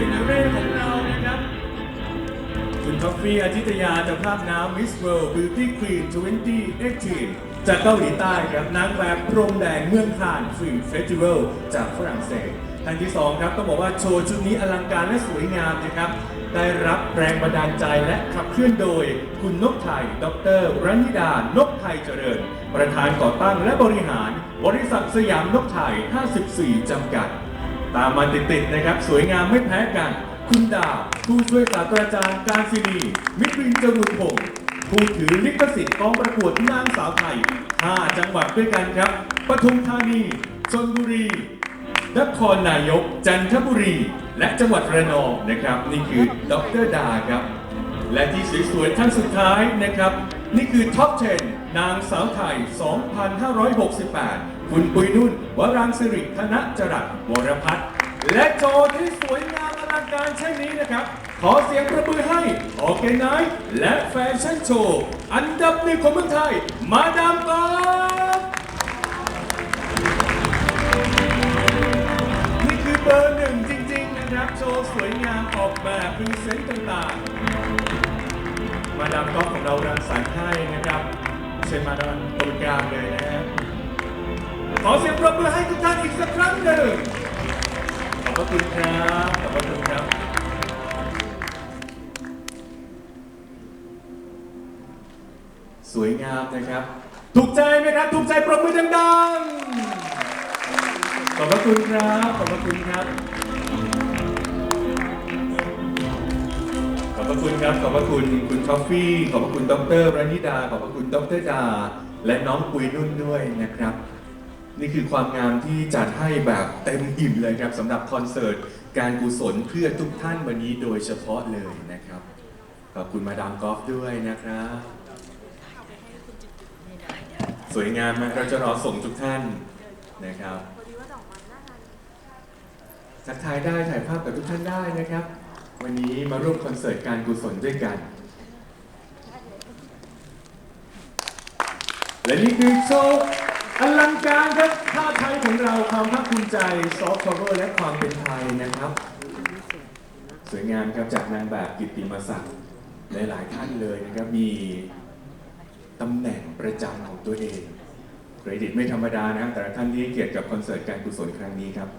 สิงห์เรของเรานะครับ คุณท็อฟฟี่อาทิตยาจากภาพน้ำ Miss World Beauty Queen 2018 จากเกาหลีใต้ครับนางแบบพรมแดงเมืองคานฟิล์มเฟสติวัลจากฝรั่งเศสท่านที่ 2 ครับต้องบอกว่าโชว์ชุดนี้อลังการและสวยงามนะครับ ได้รับแรงบันดาลใจและขับเคลื่อนโดย คุณนกไทย ดรรันิดา นกไทยเจริญ ประธานก่อตั้งและบริหาร บริษัทสยามนกไทย 54 จำกัด ตามมาติดๆนะครับ สวยงามไม่แพ้กัน คุณดาวผู้ช่วยศาสตราจารย์การศินีมิตรินจรุนพงศ์ผู้ถือลิขสิทธิ์กองประกวดนางสาวไทย 5 จังหวัดด้วยกันครับปทุมธานีชลบุรีนครนายก จันทบุรี และจังหวัดระนองนะครับ นี่คือดรดาครับ และที่สวยๆท่านสุดท้ายนะครับ นี่คือท็อป 10 นางสาวไทย 2568 คุณปุยนุ่น วรังสิริธนจรัสวรพัฒน์และโจที่สวยงามอลังการเช่นนี้นะครับ ขอเสียงประมือให้ออเกไนและแฟชั่นโชว์อันดับหนึ่งของเมืองไทย มาดามกอฟนี่คือเบอร์หนึ่งจริง ๆ นะครับ โชว์สวยงามออกแบบพรีเซนต์ต่างๆ มาดามก๊อฟของเรารังสรรค์ให้นะครับเชิญมาดามตรงกลางเลยนะฮะขอเสียงปรบมือให้ทุกท่านอีกสักครั้งหนึ่งขอบพระคุณครับขอบพระคุณครับสวยงามนะครับ ถูกใจไหมครับ ถูกใจปรบมือดังๆ ขอบพระคุณครับ ขอบพระคุณครับ พระคุณครับ ขอบพระคุณคุณทอฟฟี่ ขอบพระคุณดรรณิดา ขอบพระคุณดรดา และน้องปุยนุ่นด้วยนะครับ นี่คือความงามที่จัดให้แบบเต็มอิ่มเลยครับสำหรับคอนเสิร์ตการกุศลเพื่อทุกท่านวันนี้โดยเฉพาะเลยนะครับ ขอบคุณมาดามกอล์ฟด้วยนะครับ สวยงามมากเราจะรอส่งทุกท่านนะครับทักทายได้ถ่ายภาพกับทุกท่านได้นะครับ วันนี้มาร่วมคอนเสิร์ตการกุศลด้วยกัน และนี่คือโชว์อลังการครับท่าไทยของเราความภาคภูมิใจซอฟต์พาวเวอร์และความเป็นไทยนะครับ สวยงามครับจากนางแบบกิตติมศักดิ์หลาย ๆ ท่านเลยนะครับมีตำแหน่งประจำของตัวเองเครดิตไม่ธรรมดานะครับแต่ละท่านที่เกียรติกับคอนเสิร์ตการกุศลครั้งนี้ครับ